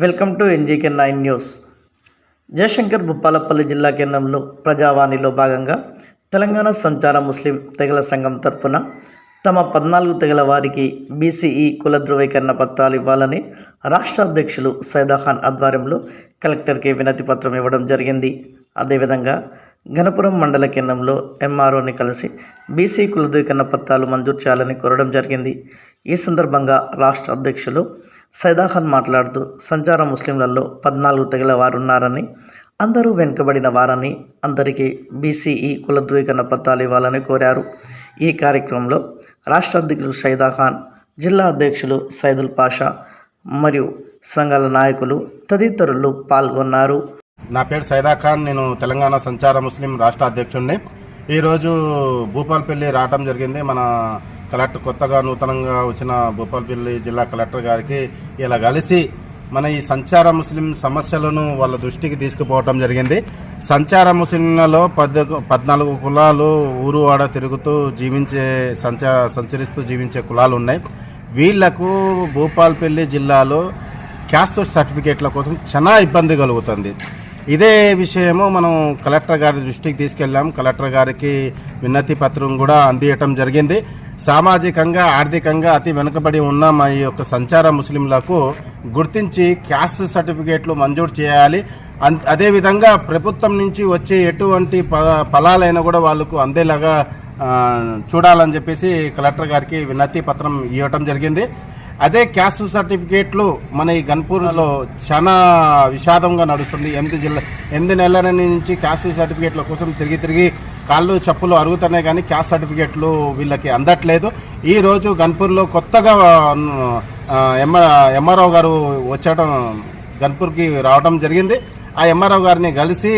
Welcome to NGK nine news. Jayashankar Bhupalpally జిల్లా కేంద్రంలో ప్రజావాణిలో భాగంగా తెలంగాణ సంచార ముస్లిం తెగల సంఘం తరపున తమ పద్నాలుగు తెగల వారికి బీసీఈ కుల ధృవీకరణ పత్రాలు ఇవ్వాలని రాష్ట్ర అధ్యక్షులు సైదాఖాన్ ఆధ్వర్యంలో కలెక్టర్కి వినతి పత్రం ఇవ్వడం జరిగింది. అదేవిధంగా గణపురం మండల కేంద్రంలో ఎంఆర్ఓని కలిసి బీసీ కుల ధృవీకరణ పత్రాలు మంజూరు చేయాలని కోరడం జరిగింది. ఈ సందర్భంగా రాష్ట్ర అధ్యక్షులు సైదాఖాన్ మాట్లాడుతూ సంచార ముస్లింలలో పద్నాలుగు తెగల వారు ఉన్నారని అందరూ వెనుకబడిన వారని అందరికీ బీసీఈ కుల ధృవీకరణ పత్రాలు ఇవ్వాలని కోరారు. ఈ కార్యక్రమంలో రాష్ట్ర అధ్యక్షులు సైదాఖాన్ జిల్లా అధ్యక్షులు సైదుల్ పాషా మరియు సంఘాల నాయకులు తదితరులు పాల్గొన్నారు. నా పేరు సైదా ఖాన్ నేను తెలంగాణ సంచార ముస్లిం రాష్ట్ర అధ్యక్షుడిని ఈరోజు భూపాల్పల్లి రావటం జరిగింది. మన కలెక్టర్ కొత్తగా నూతనంగా వచ్చిన భూపాల్పల్లి జిల్లా కలెక్టర్ గారికి ఇలా కలిసి మన ఈ సంచార ముస్లిం సమస్యలను వాళ్ళ దృష్టికి తీసుకుపోవటం జరిగింది. సంచార ముస్లింలలో పద్ పద్నాలుగు కులాలు ఊరు వాడ తిరుగుతూ జీవించే సంచా సంచరిస్తూ జీవించే కులాలు ఉన్నాయి. వీళ్ళకు భూపాల్పల్లి జిల్లాలో క్యాస్ట్ సర్టిఫికేట్ల కోసం చాలా ఇబ్బంది కలుగుతుంది. ఇదే విషయము మనం కలెక్టర్ గారి దృష్టికి తీసుకెళ్ళాం. కలెక్టర్ గారికి విన్నతి పత్రం కూడా అందియటం జరిగింది. సామాజికంగా ఆర్థికంగా అతి వెనుకబడి ఉన్న మా ఈ యొక్క సంచార ముస్లింలకు గుర్తించి క్యాస్ట్ సర్టిఫికేట్లు మంజూరు చేయాలి. అన్- అదేవిధంగా ప్రభుత్వం నుంచి వచ్చే ఎటువంటి ప ఫలాలైనా కూడా వాళ్ళకు అందేలాగా చూడాలని చెప్పేసి కలెక్టర్ గారికి వినతి పత్రం ఇవ్వటం జరిగింది. అదే క్యాస్ట్ సర్టిఫికేట్లు మన ఈ గన్పూర్లో చాలా విషాదంగా నడుస్తుంది. ఎనిమిది జిల్లా ఎనిమిది నెలల నుంచి క్యాస్ట్ సర్టిఫికేట్ల కోసం తిరిగి తిరిగి కాళ్ళు చెప్పులు అరుగుతున్నాయి కానీ క్యాస్ట్ సర్టిఫికేట్లు వీళ్ళకి అందట్లేదు. ఈరోజు గన్పూర్లో కొత్తగా ఎంఆ ఎంఆర్ఓ గారు వచ్చటం గన్పూర్కి రావడం జరిగింది. ఆ ఎంఆర్ఓ గారిని కలిసి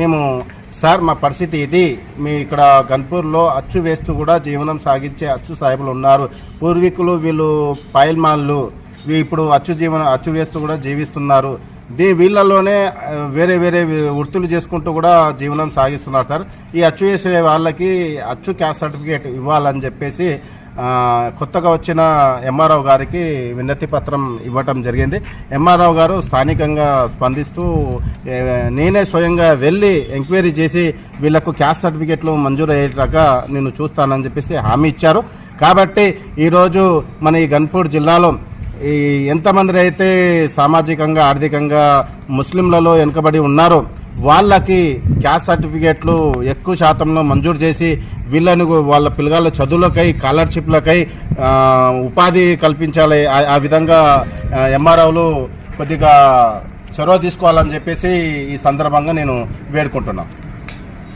మేము సార్ మా పరిస్థితి ఇది. మీ ఇక్కడ గన్పూర్లో అచ్చు వేస్తూ కూడా జీవనం సాగించే అచ్చు సాహెబులు ఉన్నారు. పూర్వీకులు వీళ్ళు పాయల్మాళ్ళు వీ- ఇప్పుడు అచ్చు జీవన అచ్చు వేస్తూ కూడా జీవిస్తున్నారు. దీ వీళ్ళలోనే వేరే వేరే వృత్తులు చేసుకుంటూ కూడా జీవనం సాగిస్తున్నారు సార్. ఈ అచ్చు వేసే వాళ్ళకి అచ్చు క్యాస్ట్ సర్టిఫికేట్ ఇవ్వాలని చెప్పేసి కొత్తగా వచ్చిన ఎంఆర్ఓ గారికి వినతి పత్రం ఇవ్వటం జరిగింది. ఎంఆర్ఓ గారు స్థానికంగా స్పందిస్తూ నేనే స్వయంగా వెళ్ళి ఎంక్వైరీ చేసి వీళ్ళకు క్యాస్ట్ సర్టిఫికేట్లు మంజూరు అయ్యేలాగా నేను చూస్తానని చెప్పేసి హామీ ఇచ్చారు. కాబట్టి ఈరోజు మన ఈ గన్పూర్ జిల్లాలో ఈ ఎంతమంది అయితే సామాజికంగా ఆర్థికంగా ముస్లింలలో వెనుకబడి ఉన్నారో వాళ్ళకి క్యాస్ట్ సర్టిఫికేట్లు ఎక్కువ శాతంలో మంజూరు చేసి వీళ్ళని వాళ్ళ పిల్లగాళ్ళ చదువులకై స్కాలర్షిప్లకై ఉపాధి కల్పించాలి. ఆ- ఆ విధంగా ఎంఆర్ఓలు కొద్దిగా చొరవ తీసుకోవాలని చెప్పేసి ఈ సందర్భంగా నేను వేడుకుంటున్నాను.